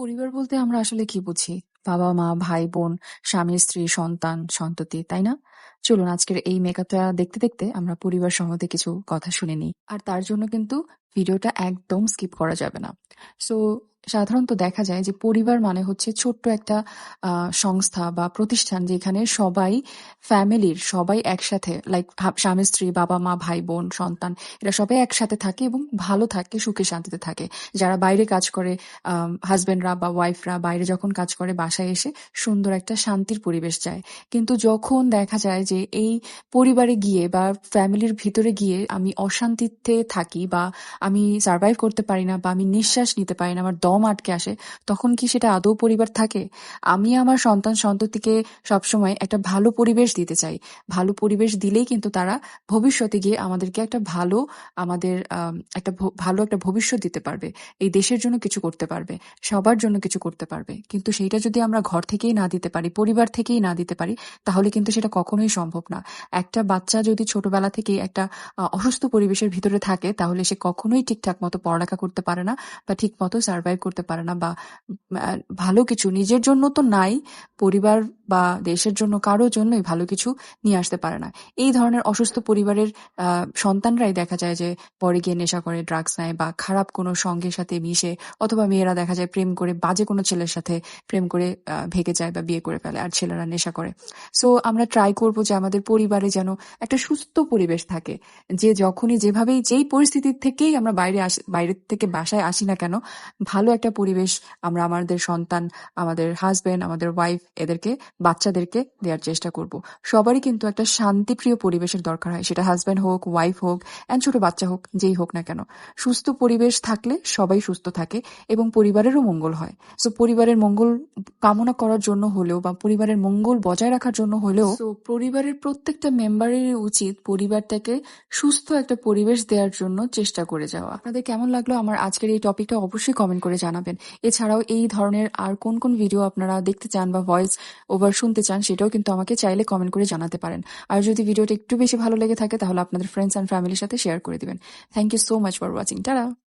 পরিবার বলতে আমরা আসলে কি বুঝি? বাবা-মা, ভাই-বোন, স্বামী-স্ত্রী, সন্তান, সন্ততি, তাই না? চলুন আজকের এই মেকআপটা দেখতে, দেখতে আমরা পরিবার সম্বন্ধে কিছু কথা শুনে নিই। আর তার জন্য কিন্তু ভিডিওটা একদম স্কিপ করা যাবে না। সো সাধারণত দেখা যায় যে পরিবার মানে হচ্ছে ছোট্ট একটা সংস্থা বা প্রতিষ্ঠান যেখানে সবাই ফ্যামিলির সবাই একসাথে লাইক স্বামী-স্ত্রী, বাবা-মা, ভাই-বোন, সন্তান এরা সবাই একসাথে থাকে এবং ভালো থাকে, সুখে শান্তিতে থাকে। যারা বাইরে কাজ করে আম হাসব্যান্ডরা বা ওয়াইফরা বাইরে যখন কাজ করে বাসায় এসে সুন্দর একটা শান্তির পরিবেশ যায় কিন্তু যখন দেখা যায় যে এই পরিবারে গিয়ে বা ফ্যামিলির ভিতরে গিয়ে আমি অশান্তিতে থাকি বা আমি সারভাইভ করতে পারি না বা আমি নিঃশ্বাস নিতে পারি না, আমার দম আটকে আসে, তখন কি সেটা আদৌ পরিবার থাকে? আমি আমার সন্তান-সন্ততিকে সবসময় একটা ভালো পরিবেশ দিতে চাই। ভালো পরিবেশ দিলেই কিন্তু তারা ভবিষ্যতে গিয়ে আমাদেরকে একটা ভালো আমাদের একটা ভালো একটা ভবিষ্যৎ দিতে পারবে। এই দেশের জন্য কিছু করতে পারবে। সবার জন্য কিছু করতে পারবে। কিন্তু সেইটা যদি আমরা ঘর থেকেই না দিতে পারি, পরিবার থেকেই না দিতে পারি, তাহলে কিন্তু সেটা কখনোই সম্ভব না। একটা বাচ্চা যদি ছোটবেলা থেকেই একটা অসুস্থ পরিবেশের ভিতরে থাকে, তাহলে সে কখনোই ঠিকঠাক মতো পড়ালেখা করতে পারে না বা ঠিকমতো সারভাইভ করতে পারে না বা ভালো কিছু নিজের জন্য তো নাই, পরিবার বা দেশের জন্য কারও জন্যই ভালো কিছু নিয়ে আসতে পারে না। এই ধরনের অসুস্থ পরিবারের সন্তানরাই দেখা যায় যে পরে গিয়ে নেশা করে, ড্রাগস নেয় বা খারাপ কোনো সঙ্গের সাথে মিশে অথবা মেয়েরা দেখা যায় প্রেম করে বাজে কোনো ছেলের সাথে প্রেম করে ভেগে যায় বা বিয়ে করে ফেলে আর ছেলেরা নেশা করে। সো আমরা ট্রাই করব যে আমাদের পরিবারে যেন একটা সুস্থ পরিবেশ থাকে। যে যখনই যেভাবেই যেই পরিস্থিতির থেকেই আমরা বাইরে আসি বাইরের থেকে বাসায় আসি না কেন, ভালো একটা পরিবেশ আমরা আমাদের সন্তান, আমাদের হাসব্যান্ড, আমাদের ওয়াইফ এদেরকে বাচ্চাদেরকে দেয়ার চেষ্টা করব। সবারই কিন্তু একটা শান্তিপ্রিয় পরিবেশের দরকার হয়। সেটা হাসব্যান্ড হোক, ওয়াইফ হোক অ্যান্ড ছোট বাচ্চা হোক, যেই হোক না কেন। সুস্থ পরিবেশ থাকলে সবাই সুস্থ থাকে এবং পরিবারেরও মঙ্গল হয়। সো পরিবারের মঙ্গল কামনা করার জন্য হলেও বা পরিবারের মঙ্গল বজায় রাখার জন্য হলেও পরিবারের প্রত্যেকটা মেম্বারেরই উচিত পরিবারটাকে সুস্থ একটা পরিবেশ দেওয়ার জন্য চেষ্টা করে যাওয়া। আপনাদের কেমন লাগল আমার আজকের এই টপিকটা অবশ্যই কমেন্ট করে জানাবেন। এছাড়াও এই ধরনের আর কোন, কোন ভিডিও আপনারা দেখতে চান বা ভয়েস ওভার শুনতে চান সেটাও কিন্তু আমাকে চাইলে কমেন্ট করে জানাতে পারেন। আর যদি ভিডিওটা একটু বেশি ভালো লেগে থাকে তাহলে আপনাদের ফ্রেন্ডস অ্যান্ড ফ্যামিলির সাথে শেয়ার করে দিবেন। Thank you so much for watching. Tata!